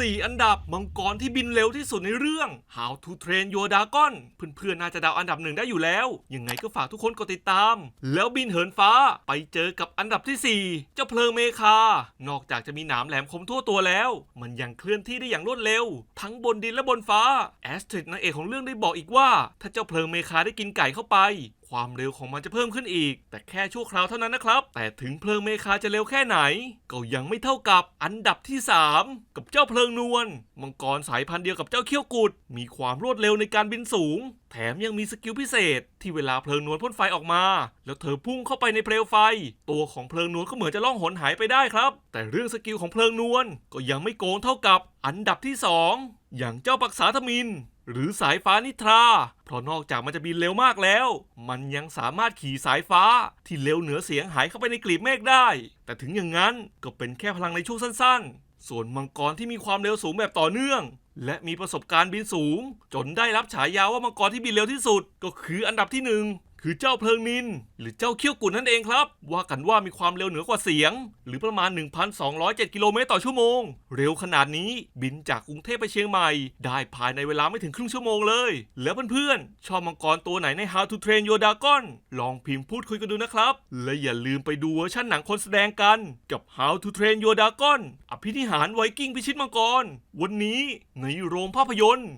4 อันดับมังกรที่บินเร็วที่สุดในเรื่อง How to Train Your Dragon เพื่อนๆน่าจะเดาอันดับหนึ่งได้อยู่แล้ว ยังไงก็ฝากทุกคนกดติดตาม แล้วบินเหินฟ้าไปเจอกับอันดับที่ 4 เจ้าเพลิงเมคา นอกจากจะมีหนามแหลมคมทั่วตัวแล้ว มันยังเคลื่อนที่ได้อย่างรวดเร็ว ทั้งบนดินและบนฟ้าแอสตริดนางเอกของเรื่องได้บอกอีกว่า ถ้าเจ้าเพลิงเมคาได้กินไก่เข้าไป ความเร็วของมันจะเพิ่มขึ้นอีก แต่แค่ชั่วคราวเท่านั้นนะครับ แต่ถึงเพลิงเมคาจะเร็วแค่ไหน ก็ยังไม่เท่ากับอันดับที่ 3 กับเจ้าเพลิงนวลมังกรสายพันธุ์เดียวกับเจ้าเขี้ยวกุด มีความรวดเร็วในการบินสูง แถมยังมีสกิลพิเศษ ที่เวลาเพลิงนวลพ่นไฟออกมา แล้วเธอพุ่งเข้าไปในเปลวไฟ ตัวของเพลิงนวลก็เหมือนจะล่องหนหายไปได้ครับ แต่เรื่องสกิลของเพลิงนวลก็ยังไม่โกงเท่ากับอันดับที่ 2 อย่างเจ้าปักษาธมิน หรือสายฟ้านิทรา เพราะนอกจากมันจะบินเร็วมากแล้ว มันยังสามารถขี่สายฟ้าที่เร็วเหนือเสียงหายเข้าไปในกลีบเมฆได้ แต่ถึงอย่างนั้นก็เป็นแค่พลังในช่วงสั้นๆ ส่วนมังกรที่มีความเร็วสูงแบบต่อเนื่อง และมีประสบการณ์บินสูง จนได้รับฉายาว่ามังกรที่บินเร็วที่สุด ก็คืออันดับที่หนึ่ง คือเจ้าเพลิงนิน หรือเจ้าเขี้ยวกุดนั่นเองครับ ว่ากันว่ามีความเร็วเหนือกว่าเสียง หรือประมาณ 1,207 กิโลเมตรต่อชั่วโมง เร็วขนาดนี้บินจากกรุงเทพไปเชียงใหม่ ได้ภายในเวลาไม่ถึงครึ่งชั่วโมงเลย แล้วเพื่อนๆ ชอบมังกรตัวไหนใน How to Train Your Dragon ลองพิมพ์พูดคุยกันดูนะครับ และอย่าลืมไปดูเวอร์ชันหนังคนแสดงกัน กับ How to Train Your Dragon อภินิหารไวกิ้งพิชิตมังกร วันนี้ในโรงภาพยนตร์